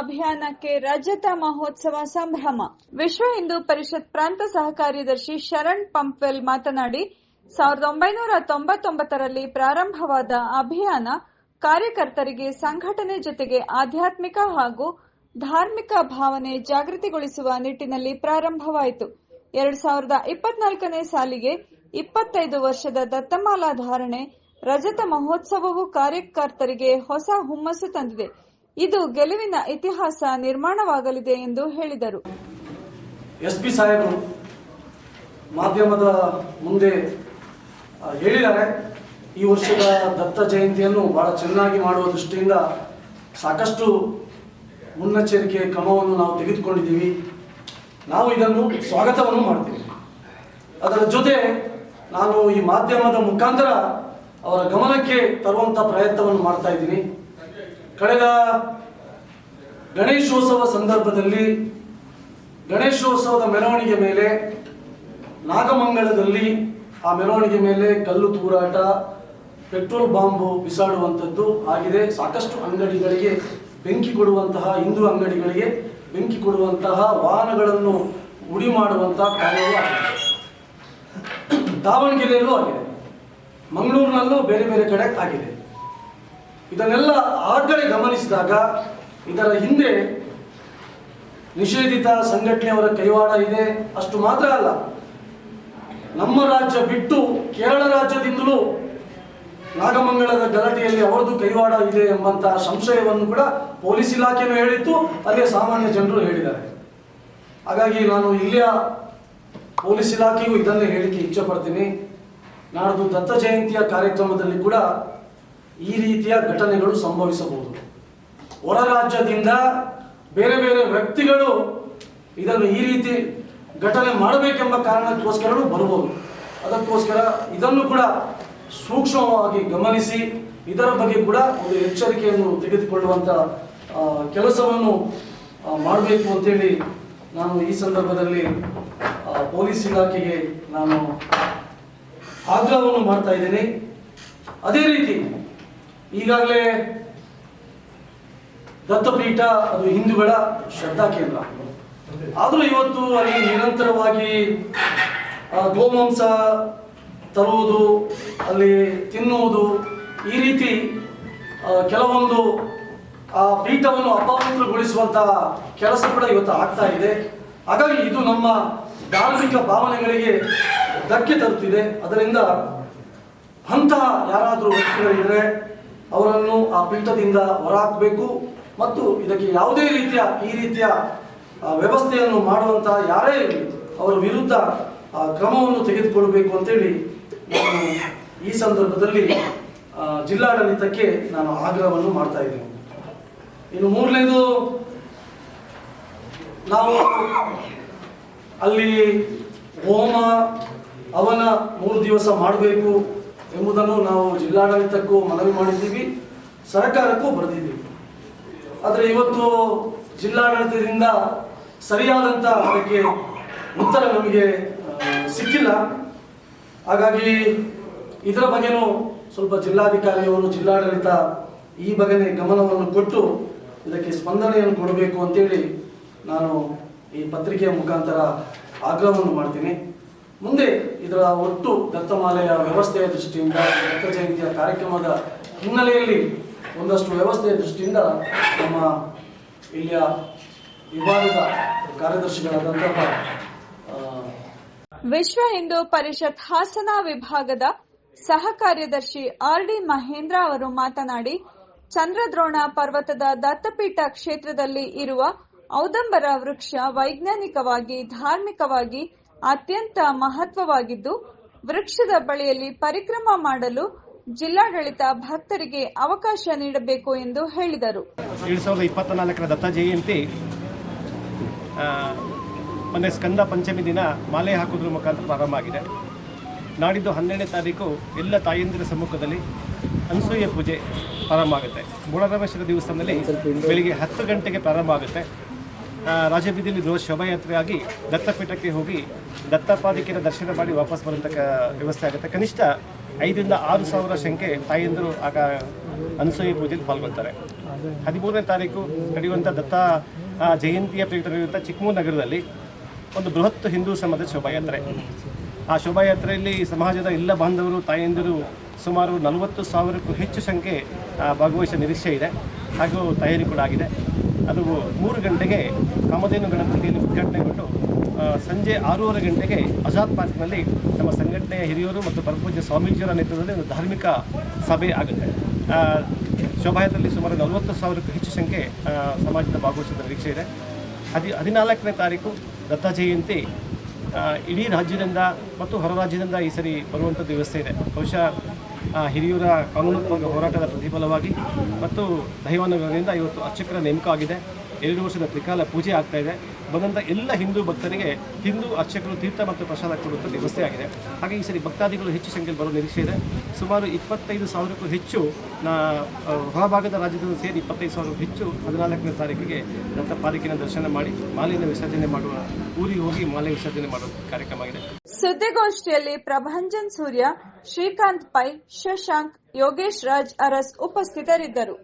ಅಭಿಯಾನಕ್ಕೆ ರಜತ ಮಹೋತ್ಸವ ಸಂಭ್ರಮ. ವಿಶ್ವ ಹಿಂದೂ ಪರಿಷತ್ ಪ್ರಾಂತ ಸಹ ಕಾರ್ಯದರ್ಶಿ ಶರಣ್ ಪಂಪ್ವೆಲ್ ಮಾತನಾಡಿ, ಸಾವಿರದ ಒಂಬೈನೂರ ತೊಂಬತ್ತೊಂಬತ್ತರಲ್ಲಿ ಪ್ರಾರಂಭವಾದ ಅಭಿಯಾನ ಕಾರ್ಯಕರ್ತರಿಗೆ ಸಂಘಟನೆ ಜೊತೆಗೆ ಆಧ್ಯಾತ್ಮಿಕ ಹಾಗೂ ಧಾರ್ಮಿಕ ಭಾವನೆ ಜಾಗೃತಿಗೊಳಿಸುವ ನಿಟ್ಟಿನಲ್ಲಿ ಪ್ರಾರಂಭವಾಯಿತು. ಎರಡ್ ಸಾವಿರದ ಇಪ್ಪತ್ನಾಲ್ಕನೇ ಸಾಲಿಗೆ ಇಪ್ಪತ್ತೈದು ವರ್ಷದ ದತ್ತಮಾಲಾ ಧಾರಣೆ ರಜತ ಮಹೋತ್ಸವವು ಕಾರ್ಯಕರ್ತರಿಗೆ ಹೊಸ ಹುಮ್ಮಸ್ಸು ತಂದಿದೆ. ಇದು ಗೆಲುವಿನ ಇತಿಹಾಸ ನಿರ್ಮಾಣವಾಗಲಿದೆ ಎಂದು ಹೇಳಿದರು. ಎಸ್ ಪಿ ಸಾಹೇಬರು ಮಾಧ್ಯಮದ ಮುಂದೆ ಹೇಳಿದ್ದಾರೆ. ಈ ವರ್ಷದ ದತ್ತ ಜಯಂತಿಯನ್ನು ಬಹಳ ಚೆನ್ನಾಗಿ ಮಾಡುವ ದೃಷ್ಟಿಯಿಂದ ಸಾಕಷ್ಟು ಮುನ್ನೆಚ್ಚರಿಕೆ ಕ್ರಮವನ್ನು ನಾವು ತೆಗೆದುಕೊಂಡಿದ್ದೀವಿ. ನಾವು ಇದನ್ನು ಸ್ವಾಗತವನ್ನು ಮಾಡ್ತೀವಿ. ಅದರ ಜೊತೆ ನಾನು ಈ ಮಾಧ್ಯಮದ ಮುಖಾಂತರ ಅವರ ಗಮನಕ್ಕೆ ತರುವಂಥ ಪ್ರಯತ್ನವನ್ನು ಮಾಡ್ತಾ ಇದ್ದೀನಿ. ಕಳೆದ ಗಣೇಶೋತ್ಸವ ಸಂದರ್ಭದಲ್ಲಿ ಗಣೇಶೋತ್ಸವದ ಮೆರವಣಿಗೆ ಮೇಲೆ ನಾಗಮಂಗಲದಲ್ಲಿ ಆ ಮೆರವಣಿಗೆ ಮೇಲೆ ಕಲ್ಲು ತೂರಾಟ, ಪೆಟ್ರೋಲ್ ಬಾಂಬು ಬಿಸಾಡುವಂಥದ್ದು ಆಗಿದೆ. ಸಾಕಷ್ಟು ಅಂಗಡಿಗಳಿಗೆ ಬೆಂಕಿ ಕೊಡುವಂತಹ, ಹಿಂದೂ ಅಂಗಡಿಗಳಿಗೆ ಬೆಂಕಿ ಕೊಡುವಂತಹ ವಾಹನಗಳನ್ನು ಉಡಿ ಮಾಡುವಂತಹ ಕಾರ್ಯವೂ ಆಗಿದೆ. ದಾವಣಗೆರೆಯಲ್ಲೂ ಆಗಿದೆ. ಮಂಗಳೂರಿನಲ್ಲೂ ಬೇರೆ ಬೇರೆ ಕಡೆ ಆಗಿದೆ. ಇದನ್ನೆಲ್ಲ ಆಗಲೇ ಗಮನಿಸಿದಾಗ ಇದರ ಹಿಂದೆ ನಿಷೇಧಿತ ಸಂಘಟನೆಯವರ ಕೈವಾಡ ಇದೆ. ಅಷ್ಟು ಮಾತ್ರ ಅಲ್ಲ, ನಮ್ಮ ರಾಜ್ಯ ಬಿಟ್ಟು ಕೇರಳ ರಾಜ್ಯದಿಂದಲೂ ನಾಗಮಂಗಲದ ಗಲಾಟೆಯಲ್ಲಿ ಅವರದು ಕೈವಾಡ ಇದೆ ಎಂಬಂತಹ ಸಂಶಯವನ್ನು ಕೂಡ ಪೊಲೀಸ್ ಇಲಾಖೆಯೂ ಹೇಳಿತ್ತು ಅಲ್ಲೇ ಸಾಮಾನ್ಯ ಜನರು ಹೇಳಿದ್ದಾರೆ. ಹಾಗಾಗಿ ನಾನು ಇಲ್ಲಿಯ ಪೊಲೀಸ್ ಇಲಾಖೆಗೂ ಇದನ್ನೇ ಹೇಳಿಕೆ ಇಚ್ಛೆ ಪಡ್ತೀನಿ. ನಾಡ್ದು ದತ್ತ ಜಯಂತಿಯ ಕಾರ್ಯಕ್ರಮದಲ್ಲಿ ಕೂಡ ಈ ರೀತಿಯ ಘಟನೆಗಳು ಸಂಭವಿಸಬಹುದು. ಹೊರ ರಾಜ್ಯದಿಂದ ಬೇರೆ ಬೇರೆ ವ್ಯಕ್ತಿಗಳು ಇದನ್ನು ಈ ರೀತಿ ಘಟನೆ ಮಾಡಬೇಕೆಂಬ ಕಾರಣಕ್ಕೋಸ್ಕರನೂ ಬರಬಹುದು. ಅದಕ್ಕೋಸ್ಕರ ಇದನ್ನು ಕೂಡ ಸೂಕ್ಷ್ಮವಾಗಿ ಗಮನಿಸಿ, ಇದರ ಬಗ್ಗೆ ಕೂಡ ಒಂದು ಎಚ್ಚರಿಕೆಯನ್ನು ತೆಗೆದುಕೊಳ್ಳುವಂಥ ಕೆಲಸವನ್ನು ಮಾಡಬೇಕು ಅಂತೇಳಿ ನಾನು ಈ ಸಂದರ್ಭದಲ್ಲಿ ಪೊಲೀಸ್ ಇಲಾಖೆಗೆ ನಾನು ಆಗ್ರಹವನ್ನು ಮಾಡ್ತಾ ಇದ್ದೇನೆ. ಅದೇ ರೀತಿ ಈಗಾಗಲೇ ದತ್ತಪೀಠ, ಅದು ಹಿಂದೂಗಳ ಶ್ರದ್ಧಾ ಕೇಂದ್ರ. ಆದರೂ ಇವತ್ತು ಅಲ್ಲಿ ನಿರಂತರವಾಗಿ ಗೋಮಾಂಸ ತರುವುದು, ಅಲ್ಲಿ ತಿನ್ನುವುದು, ಈ ರೀತಿ ಕೆಲವೊಂದು, ಆ, ಪೀಠವನ್ನು ಅಪವಿತ್ರಗೊಳಿಸುವಂತಹ ಕೆಲಸ ಕೂಡ ಇವತ್ತು ಆಗ್ತಾ ಇದೆ. ಹಾಗಾಗಿ ಇದು ನಮ್ಮ ಧಾರ್ಮಿಕ ಭಾವನೆಗಳಿಗೆ ಧಕ್ಕೆ ತರುತ್ತಿದೆ. ಅದರಿಂದ ಅಂತಹ ಯಾರಾದರೂ ವ್ಯಕ್ತಿಗಳಿದ್ದರೆ ಅವರನ್ನು ಆ ಪೀಠದಿಂದ ಹೊರಹಾಕಬೇಕು ಮತ್ತು ಇದಕ್ಕೆ ಯಾವುದೇ ರೀತಿಯ ಈ ರೀತಿಯ ವ್ಯವಸ್ಥೆಯನ್ನು ಮಾಡುವಂತಹ ಯಾರೇ ಇರಲಿ, ಅವರ ವಿರುದ್ಧ ಕ್ರಮವನ್ನು ತೆಗೆದುಕೊಳ್ಳಬೇಕು ಅಂತೇಳಿ ನಾನು ಈ ಸಂದರ್ಭದಲ್ಲಿ ಜಿಲ್ಲಾಡಳಿತಕ್ಕೆ ನಾನು ಆಗ್ರಹವನ್ನು ಮಾಡ್ತಾ ಇದ್ದೀನಿ. ಇನ್ನು ಮೂರನೇದು, ನಾವು ಅಲ್ಲಿ ಹೋಮ ಅವನ ಮೂರು ದಿವಸ ಮಾಡಬೇಕು. ಎಂಬುದನ್ನು ನಾವು ಜಿಲ್ಲಾಡಳಿತಕ್ಕೂ ಮನವಿ ಮಾಡಿದ್ದೀವಿ, ಸರ್ಕಾರಕ್ಕೂ ಬರೆದಿದ್ದೀವಿ. ಆದರೆ ಇವತ್ತು ಜಿಲ್ಲಾಡಳಿತದಿಂದ ಸರಿಯಾದಂಥ ಅದಕ್ಕೆ ಉತ್ತರ ನಮಗೆ ಸಿಕ್ಕಿಲ್ಲ. ಹಾಗಾಗಿ ಇದರ ಬಗ್ಗೆನೂ ಸ್ವಲ್ಪ ಜಿಲ್ಲಾಧಿಕಾರಿಯವರು, ಜಿಲ್ಲಾಡಳಿತ ಈ ಬಗೆನೇ ಗಮನವನ್ನು ಕೊಟ್ಟು ಇದಕ್ಕೆ ಸ್ಪಂದನೆಯನ್ನು ಕೊಡಬೇಕು ಅಂತೇಳಿ ನಾನು ಈ ಪತ್ರಿಕೆಯ ಮುಖಾಂತರ ಆಗ್ರಹವನ್ನು ಮಾಡ್ತೀನಿ. ಮುಂದೆ ಇದರ ಒಟ್ಟು ದತ್ತಮಾಲೆಯ ವ್ಯವಸ್ಥೆಯ ದೃಷ್ಟಿಯಿಂದ ದತ್ತ ಜಯಂತಿಯ ಕಾರ್ಯಕ್ರಮದ ಹಿನ್ನೆಲೆಯಲ್ಲಿ ಒಂದಷ್ಟು ವ್ಯವಸ್ಥೆಯ ದೃಷ್ಟಿಯಿಂದ ನಮ್ಮ ಇಲ್ಲಿಯ ವಿಭಾಗದ ಕಾರ್ಯದರ್ಶಿಗಳಾದಂತಹ ವಿಶ್ವ ಹಿಂದೂ ಪರಿಷತ್ ಹಾಸನ ವಿಭಾಗದ ಸಹ ಕಾರ್ಯದರ್ಶಿ ಆರ್ ಡಿ ಮಹೇಂದ್ರ ಅವರು ಮಾತನಾಡಿ, ಚಂದ್ರದ್ರೋಣ ಪರ್ವತದ ದತ್ತಪೀಠ ಕ್ಷೇತ್ರದಲ್ಲಿ ಇರುವ ಔದಂಬರ ವೃಕ್ಷ ವೈಜ್ಞಾನಿಕವಾಗಿ, ಧಾರ್ಮಿಕವಾಗಿ ಅತ್ಯಂತ ಮಹತ್ವವಾಗಿದ್ದು, ವೃಕ್ಷದ ಬಳಿಯಲ್ಲಿ ಪರಿಕ್ರಮ ಮಾಡಲು ಜಿಲ್ಲಾಡಳಿತ ಭಕ್ತರಿಗೆ ಅವಕಾಶ ನೀಡಬೇಕು ಎಂದು ಹೇಳಿದರು. ಎರಡ್ ಸಾವಿರದ ಇಪ್ಪತ್ತ ನಾಲ್ಕರ ದತ್ತ ಜಯಂತಿ ಮೊನ್ನೆ ಸ್ಕಂದ ಪಂಚಮಿ ದಿನ ಮಾಲೆ ಹಾಕುವುದರ ಮುಖಾಂತರ ಪ್ರಾರಂಭ ಆಗಿದೆ. ನಾಡಿದ್ದು ಹನ್ನೆರಡನೇ ತಾರೀಕು ಎಲ್ಲ ತಾಯಂದಿರ ಸಮ್ಮುಖದಲ್ಲಿ ಅನಸೂಯ ಪೂಜೆ ಪ್ರಾರಂಭ ಆಗುತ್ತೆ. ಮೂಢರಮೇಶ್ವರ ದೇವಸ್ಥಾನದಲ್ಲಿ ಬೆಳಿಗ್ಗೆ ಹತ್ತು ಗಂಟೆಗೆ ಪ್ರಾರಂಭ ಆಗುತ್ತೆ. ರಾಜಬೀದಿಯಲ್ಲಿ ರೋಜ್ ಶೋಭಾಯಾತ್ರೆಯಾಗಿ ದತ್ತಪೀಠಕ್ಕೆ ಹೋಗಿ ದತ್ತಪಾದಿಕೆಯ ದರ್ಶನ ಮಾಡಿ ವಾಪಸ್ ಬರುವಂಥ ವ್ಯವಸ್ಥೆ ಆಗುತ್ತೆ. ಕನಿಷ್ಠ ಐದರಿಂದ ಆರು ಸಾವಿರ ಸಂಖ್ಯೆ ತಾಯಿಯಂದರು ಆಗ ಅನಸೂಯ ಪೂಜೆಯಲ್ಲಿ ಪಾಲ್ಗೊಳ್ತಾರೆ. ಹದಿಮೂರನೇ ತಾರೀಕು ನಡೆಯುವಂಥ ದತ್ತ ಜಯಂತಿಯ ಪ್ರಯುಕ್ತ ನಡೆಯುವಂಥ ಚಿಕ್ಕಮೂರು ನಗರದಲ್ಲಿ ಒಂದು ಬೃಹತ್ ಹಿಂದೂ ಸಮಾಜದ ಶೋಭಾಯಾತ್ರೆ. ಆ ಶೋಭಾಯಾತ್ರೆಯಲ್ಲಿ ಸಮಾಜದ ಎಲ್ಲ ಬಾಂಧವರು ತಾಯಂದಿರು ಸುಮಾರು ನಲವತ್ತು ಸಾವಿರಕ್ಕೂ ಹೆಚ್ಚು ಸಂಖ್ಯೆ ಭಾಗವಹಿಸುವ ನಿರೀಕ್ಷೆ ಇದೆ. ಹಾಗೂ ತಯಾರಿ ಕೂಡ ಆಗಿದೆ. ಅದು ಮೂರು ಗಂಟೆಗೆ ಕಾಮಧೇನು ಗಣಪತಿಯನ್ನು ಉದ್ಘಾಟನೆಗೊಂಡು ಸಂಜೆ ಆರೂವರೆ ಗಂಟೆಗೆ ಆಜಾದ್ ಪಾರ್ಕ್ನಲ್ಲಿ ನಮ್ಮ ಸಂಘಟನೆಯ ಹಿರಿಯರು ಮತ್ತು ಪರಪೂಜ್ಯ ಸ್ವಾಮೀಜಿಯವರ ನೇತೃತ್ವದಲ್ಲಿ ಒಂದು ಧಾರ್ಮಿಕ ಸಭೆ ಆಗುತ್ತೆ. ಶೋಭಾಯದಲ್ಲಿ ಸುಮಾರು ನಲವತ್ತು ಸಾವಿರಕ್ಕೂ ಹೆಚ್ಚು ಸಂಖ್ಯೆ ಸಮಾಜದ ಭಾಗವಹಿಸಿದ ನಿರೀಕ್ಷೆ ಇದೆ. ಹದಿ, ಹದಿನಾಲ್ಕನೇ ತಾರೀಕು ದತ್ತ ಜಯಂತಿ. ಇಡೀ ರಾಜ್ಯದಿಂದ ಮತ್ತು ಹೊರ ರಾಜ್ಯದಿಂದ ಈ ಸರಿ ಬರುವಂಥದ್ದು ವ್ಯವಸ್ಥೆ ಇದೆ. ಬಹುಶಃ ಹಿರಿಯೂರ ಕಾನೂನಾತ್ಮಕ ಹೋರಾಟದ ಪ್ರತಿಫಲವಾಗಿ ಮತ್ತು ದೈವಾನುಗ್ರಹದಿಂದ ಇವತ್ತು ಅರ್ಚಕರ ನೇಮಕ ಆಗಿದೆ. ಎರಡು ವರ್ಷದ ತ್ರಿಕಾಲ ಪೂಜೆ ಆಗ್ತಾ ಇದೆ. ಬಂದಂಥ ಎಲ್ಲ ಹಿಂದೂ ಭಕ್ತರಿಗೆ ಹಿಂದೂ ಅರ್ಚಕರು ತೀರ್ಥ ಮತ್ತು ಪ್ರಸಾದ ಕೊಡುವಂಥ ವ್ಯವಸ್ಥೆ ಆಗಿದೆ. ಹಾಗೆ ಈ ಸರಿ ಭಕ್ತಾದಿಗಳು ಹೆಚ್ಚು ಸಂಖ್ಯೆಯಲ್ಲಿ ಬರೋ ನಿರೀಕ್ಷೆ ಇದೆ. ಸುಮಾರು ಇಪ್ಪತ್ತೈದು ಸಾವಿರಕ್ಕೂ ಹೆಚ್ಚು ನಾ ಹೊರಭಾಗದ ರಾಜ್ಯದಿಂದ ಸೇರಿ ಇಪ್ಪತ್ತೈದು ಸಾವಿರಕ್ಕೂ ಹೆಚ್ಚು ಹದಿನಾಲ್ಕನೇ ತಾರೀಕಿಗೆ ದತ್ತ ಪಾಲಿಕೆನ ದರ್ಶನ ಮಾಡಿ ಮಾಲೆಯನ್ನು ವಿಸರ್ಜನೆ ಮಾಡುವ ಊರಿಗೆ ಹೋಗಿ ಮಾಲೆ ವಿಸರ್ಜನೆ ಮಾಡುವ ಕಾರ್ಯಕ್ರಮ ಆಗಿದೆ. ಸುದ್ದಿಗೋಷ್ಠಿಯಲ್ಲಿ ಪ್ರಭಂಜನ್ ಸೂರ್ಯ ಶ್ರೀಕಾಂತ್ ಪೈ ಶಶಾಂಕ್ ಯೋಗೇಶ್ ರಾಜ್ ಅರಸ್ ಉಪಸ್ಥಿತರಿದ್ದರು.